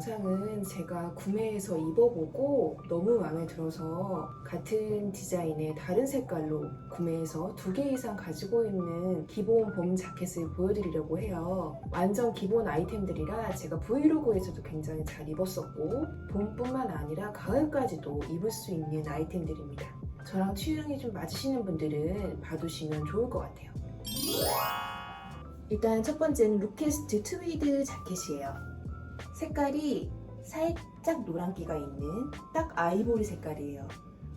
제가 구매해서 입어보고 너무 마음에 들어서 같은 디자인의 다른 색깔로 구매해서 두 개 이상 가지고 있는 기본 봄 자켓을 보여드리려고 해요. 완전 기본 아이템들이라 제가 브이로그에서도 굉장히 잘 입었었고 봄뿐만 아니라 가을까지도 입을 수 있는 아이템들입니다. 저랑 취향이 좀 맞으시는 분들은 봐두시면 좋을 것 같아요. 일단 첫 번째는 루캐스트 트위드 자켓이에요. 색깔이 살짝 노란기가 있는 딱 아이보리 색깔이에요.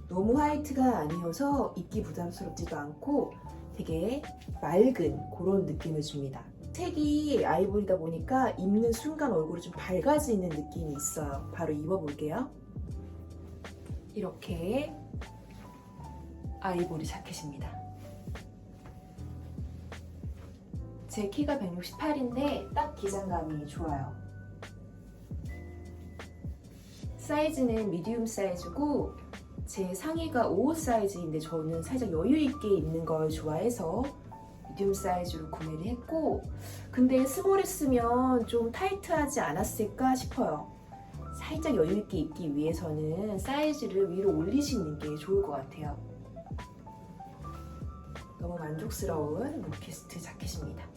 너무 화이트가 아니어서 입기 부담스럽지도 않고 되게 맑은 그런 느낌을 줍니다. 색이 아이보리다 보니까 입는 순간 얼굴이 좀 밝아지는 느낌이 있어요. 바로 입어볼게요. 이렇게 아이보리 자켓입니다. 제 키가 168인데 딱 기장감이 좋아요. 사이즈는 미디움 사이즈고 제 상의가 55 사이즈인데 저는 살짝 여유 있게 입는 걸 좋아해서 미디움 사이즈로 구매를 했고 근데 스몰했으면 좀 타이트하지 않았을까 싶어요. 살짝 여유 있게 입기 위해서는 사이즈를 위로 올리시는 게 좋을 것 같아요. 너무 만족스러운 루키스트 자켓입니다.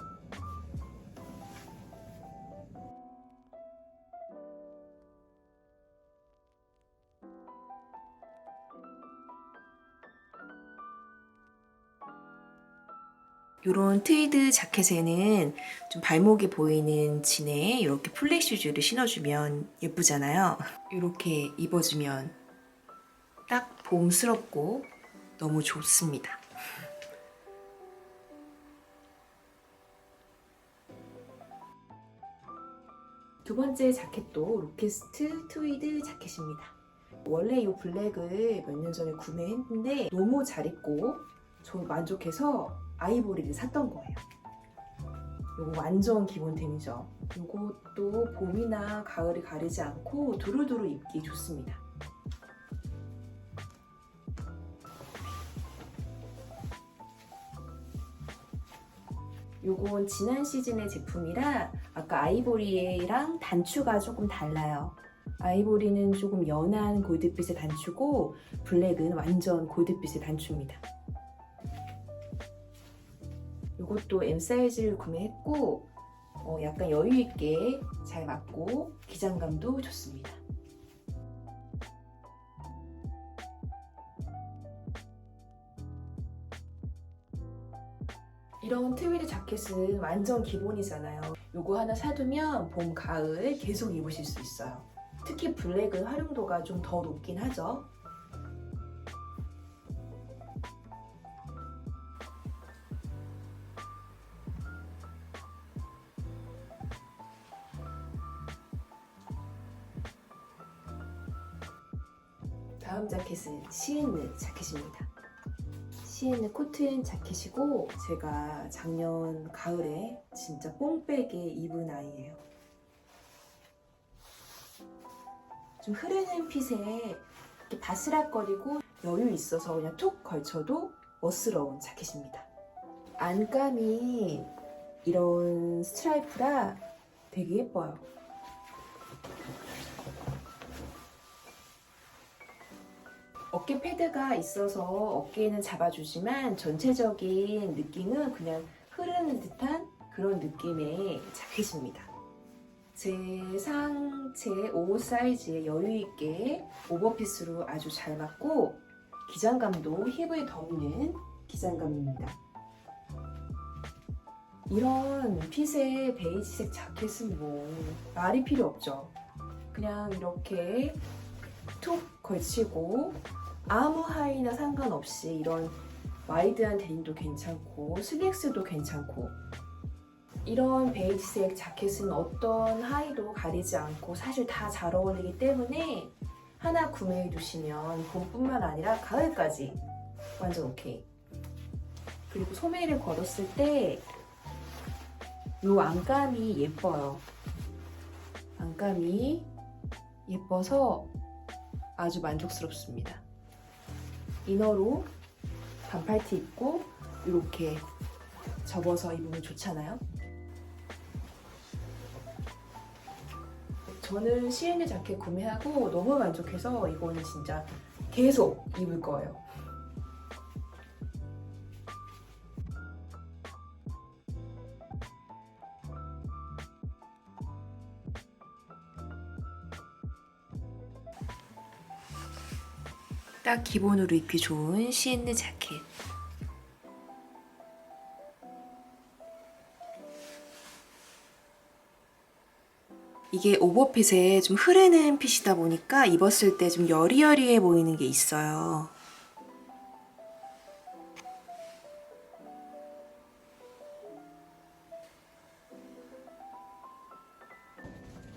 이런 트위드 자켓에는 좀 발목이 보이는 진에 이렇게 플랫 슈즈를 신어주면 예쁘잖아요. 이렇게 입어주면 딱 봄스럽고 너무 좋습니다. 두 번째 자켓도 로켓스트 트위드 자켓입니다. 원래 이 블랙을 몇 년 전에 구매했는데 너무 잘 입고 저 만족해서 아이보리를 샀던 거예요. 이거 완전 기본템이죠. 이것도 봄이나 가을을 가리지 않고 두루두루 입기 좋습니다. 요건 지난 시즌의 제품이라 아까 아이보리랑 단추가 조금 달라요. 아이보리는 조금 연한 골드빛의 단추고 블랙은 완전 골드빛의 단추입니다. 이것도 M 사이즈를 구매했고 어, 약간 여유 있게 잘 맞고 기장감도 좋습니다. 이런 트위드 자켓은 완전 기본이잖아요. 요거 하나 사두면 봄, 가을 계속 입으실 수 있어요. 특히 블랙은 활용도가 좀 더 높긴 하죠. 다음 자켓은 시엔느 자켓입니다. 시엔느 코튼 자켓이고 제가 작년 가을에 진짜 뽕백에 입은 아이예요. 좀 흐르는 핏에 이렇게 바스락거리고 여유 있어서 그냥 툭 걸쳐도 멋스러운 자켓입니다. 안감이 이런 스트라이프라 되게 예뻐요. 어깨 패드가 있어서 어깨는 잡아주지만 전체적인 느낌은 그냥 흐르는 듯한 그런 느낌의 자켓입니다. 제 상체 5 사이즈에 여유 있게 오버핏으로 아주 잘 맞고 기장감도 힙을 덮는 기장감입니다. 이런 핏의 베이지색 자켓은 뭐 말이 필요 없죠. 그냥 이렇게 툭 걸치고 아무 하의나 상관없이 이런 와이드한 데님도 괜찮고 슬랙스도 괜찮고 이런 베이지색 자켓은 어떤 하의도 가리지 않고 사실 다 잘 어울리기 때문에 하나 구매해 두시면 봄뿐만 아니라 가을까지 완전 오케이 그리고 소매를 걸었을 때 이 안감이 예뻐요 안감이 예뻐서 아주 만족스럽습니다. 이너로 반팔티 입고 이렇게 접어서 입으면 좋잖아요. 저는 시엔느 자켓 구매하고 너무 만족해서 이거는 진짜 계속 입을 거예요. 딱 기본으로 입기 좋은 시엔느 자켓. 이게 오버핏에 좀 흐르는 핏이다 보니까 입었을 때 좀 여리여리해 보이는 게 있어요.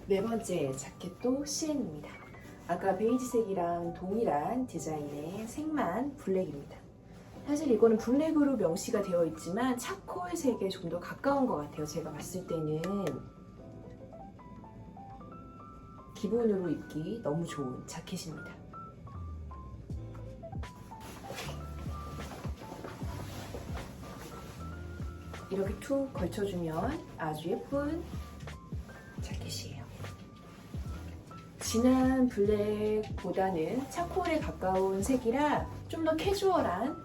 네 번째 자켓도 시엔입니다. 아까 베이지색이랑 동일한 디자인의 색만 블랙입니다. 사실 이거는 블랙으로 명시가 되어 있지만 차콜 색에 좀 더 가까운 것 같아요. 제가 봤을 때는 기본으로 입기 너무 좋은 자켓입니다. 이렇게 툭 걸쳐주면 아주 예쁜 자켓이에요. 진한 블랙보다는 차콜에 가까운 색이라 좀 더 캐주얼한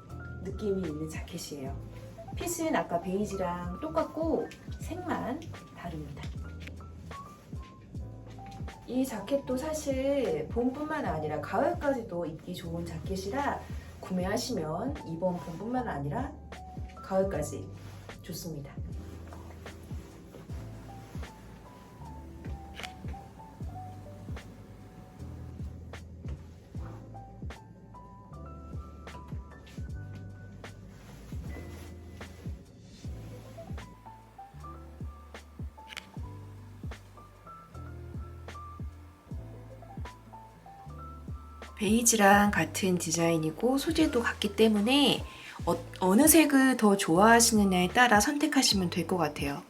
느낌이 있는 자켓이에요. 핏은 아까 베이지랑 똑같고 색만 다릅니다. 이 자켓도 사실 봄뿐만 아니라 가을까지도 입기 좋은 자켓이라 구매하시면 이번 봄뿐만 아니라 가을까지 좋습니다. 베이지랑 같은 디자인이고 소재도 같기 때문에 어, 느 색을 더 좋아하시느냐에 따라 선택하시면 될 것 같아요.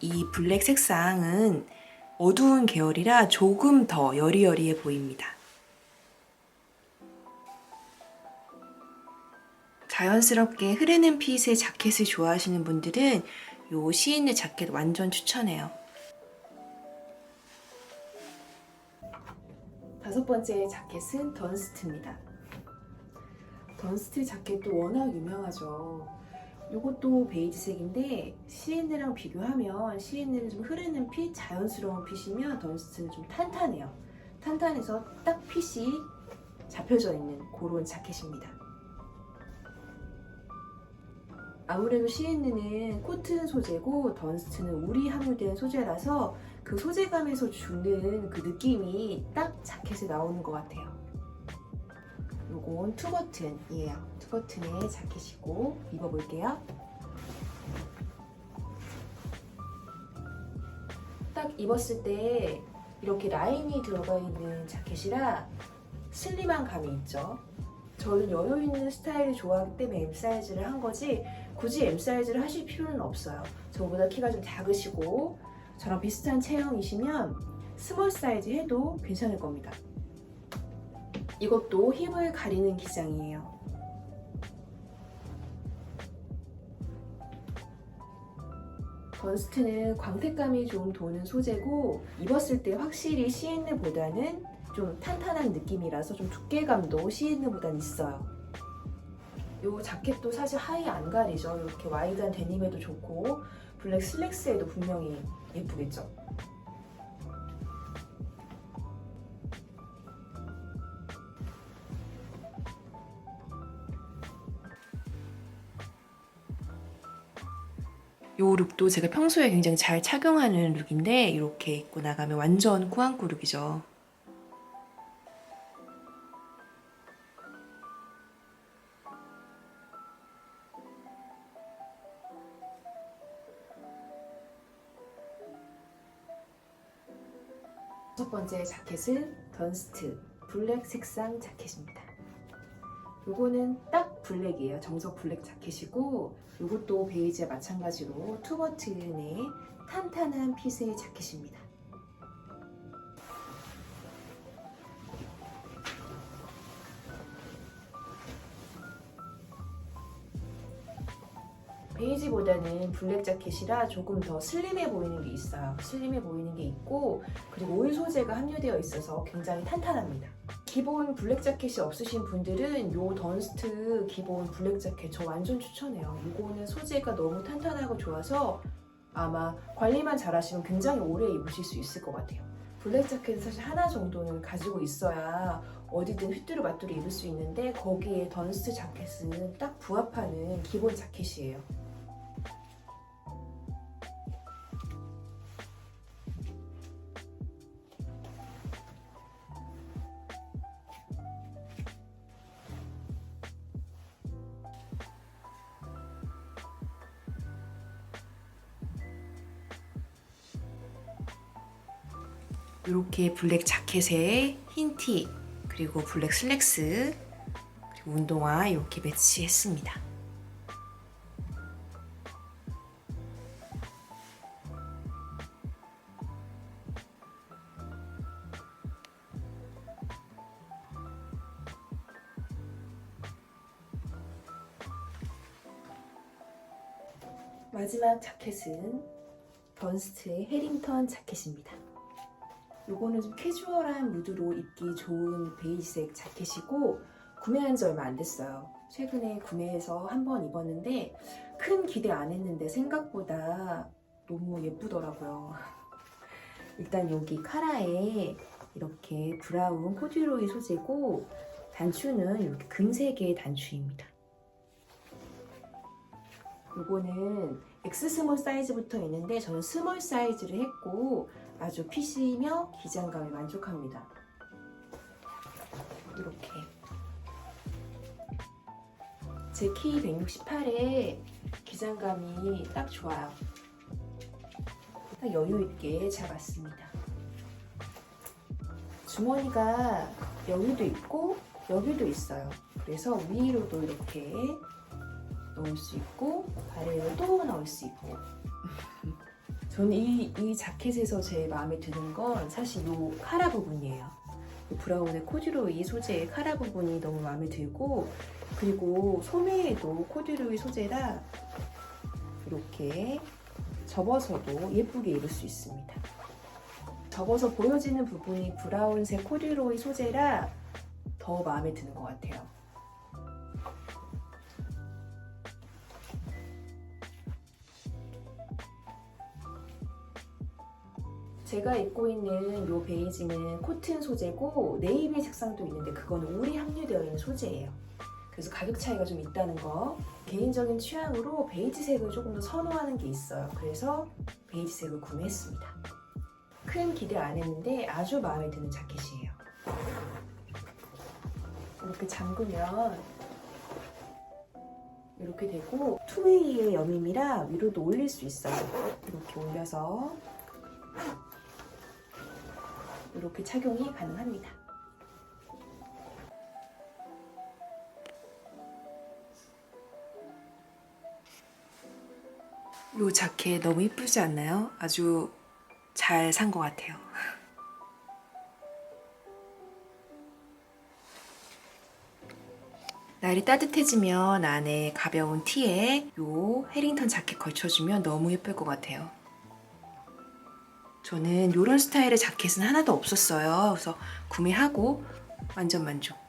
이 블랙 색상은 어두운 계열이라 조금 더 여리여리해 보입니다. 자연스럽게 흐르는 핏의 자켓을 좋아하시는 분들은 요 시인의 자켓 완전 추천해요. 다섯 번째 자켓은 던스트입니다. 던스트 자켓도 워낙 유명하죠. 이것도 베이지색인데 시엔느랑 비교하면 시엔느는 좀 흐르는 핏, 자연스러운 핏이면 던스트는 좀 탄탄해요. 탄탄해서 딱 핏이 잡혀져 있는 그런 자켓입니다. 아무래도 시엔느는 코튼 소재고 던스트는 울이 함유된 소재라서 그 소재감에서 주는 그 느낌이 딱 자켓에 나오는 것 같아요. 요건 투버튼이에요. 투버튼의 자켓이고 입어볼게요. 딱 입었을 때 이렇게 라인이 들어가 있는 자켓이라 슬림한 감이 있죠. 저는 여유 있는 스타일을 좋아하기 때문에 M 사이즈를 한 거지 굳이 M 사이즈를 하실 필요는 없어요. 저보다 키가 좀 작으시고 저랑 비슷한 체형이시면 스몰 사이즈 해도 괜찮을 겁니다. 이것도 힙을 가리는 기장이에요. 번스트는 광택감이 좀 도는 소재고 입었을 때 확실히 시엔느보다는 좀 탄탄한 느낌이라서 좀 두께감도 시엔느보다는 있어요. 이 자켓도 사실 하의 안 가리죠. 이렇게 와이드한 데님에도 좋고 블랙 슬랙스에도 분명히 예쁘겠죠. 요 룩도 제가 평소에 굉장히 잘 착용하는 룩인데 이렇게 입고 나가면 완전 꾸안꾸 룩이죠. 첫 번째 자켓은 던스트 블랙 색상 자켓입니다. 요거는 딱 블랙이에요. 정석 블랙 자켓이고 요것도 베이지와 마찬가지로 투버튼의 탄탄한 핏의 자켓입니다. 베이지보다는 블랙 자켓이라 조금 더 슬림해 보이는 게 있어요. 슬림해 보이는 게 있고 그리고 올 소재가 함유되어 있어서 굉장히 탄탄합니다. 기본 블랙 자켓이 없으신 분들은 요 던스트 기본 블랙 자켓 저 완전 추천해요. 이거는 소재가 너무 탄탄하고 좋아서 아마 관리만 잘하시면 굉장히 오래 입으실 수 있을 것 같아요. 블랙 자켓은 사실 하나 정도는 가지고 있어야 어디든 휘뚜루 마뚜루 입을 수 있는데 거기에 던스트 자켓은 딱 부합하는 기본 자켓이에요. 이렇게 블랙 자켓에 흰 티, 그리고 블랙 슬랙스, 그리고 운동화 이렇게 매치했습니다. 마지막 자켓은 번스트의 해링턴 자켓입니다. 요거는 좀 캐주얼한 무드로 입기 좋은 베이지색 자켓이고 구매한 지 얼마 안 됐어요. 최근에 구매해서 한 번 입었는데 큰 기대 안 했는데 생각보다 너무 예쁘더라고요. 일단 여기 카라에 이렇게 브라운 코듀로이 소재고 단추는 이렇게 금색의 단추입니다. 요거는 X 스몰 사이즈부터 있는데 저는 스몰 사이즈를 했고 아주 핏이며 기장감에 만족합니다. 이렇게 제 키 168에 기장감이 딱 좋아요. 딱 여유 있게 잡았습니다. 주머니가 여기도 있고 여기도 있어요. 그래서 위로도 이렇게 넣을 수 있고 아래로도 넣을 수 있고 저는 이, 이 자켓에서 제일 마음에 드는 건 사실 이 카라 부분이에요. 이 브라운의 코듀로이 소재의 카라 부분이 너무 마음에 들고 그리고 소매에도 코듀로이 소재라 이렇게 접어서도 예쁘게 입을 수 있습니다. 접어서 보여지는 부분이 브라운색 코듀로이 소재라 더 마음에 드는 것 같아요. 제가 입고 있는 이 베이지는 코튼 소재고 네이비 색상도 있는데 그거는 울이 함유되어 있는 소재예요. 그래서 가격 차이가 좀 있다는 거. 개인적인 취향으로 베이지색을 조금 더 선호하는 게 있어요. 그래서 베이지색을 구매했습니다. 큰 기대 안 했는데 아주 마음에 드는 자켓이에요. 이렇게 잠그면 이렇게 되고 투웨이의 여밈이라 위로도 올릴 수 있어요. 이렇게 올려서 이렇게 착용이 가능합니다. 이 자켓 너무 이쁘지 않나요? 아주 잘 산 것 같아요. 날이 따뜻해지면 안에 가벼운 티에 요 해링턴 자켓 걸쳐주면 너무 예쁠 것 같아요. 저는 이런 스타일의 자켓은 하나도 없었어요. 그래서 구매하고 완전 만족.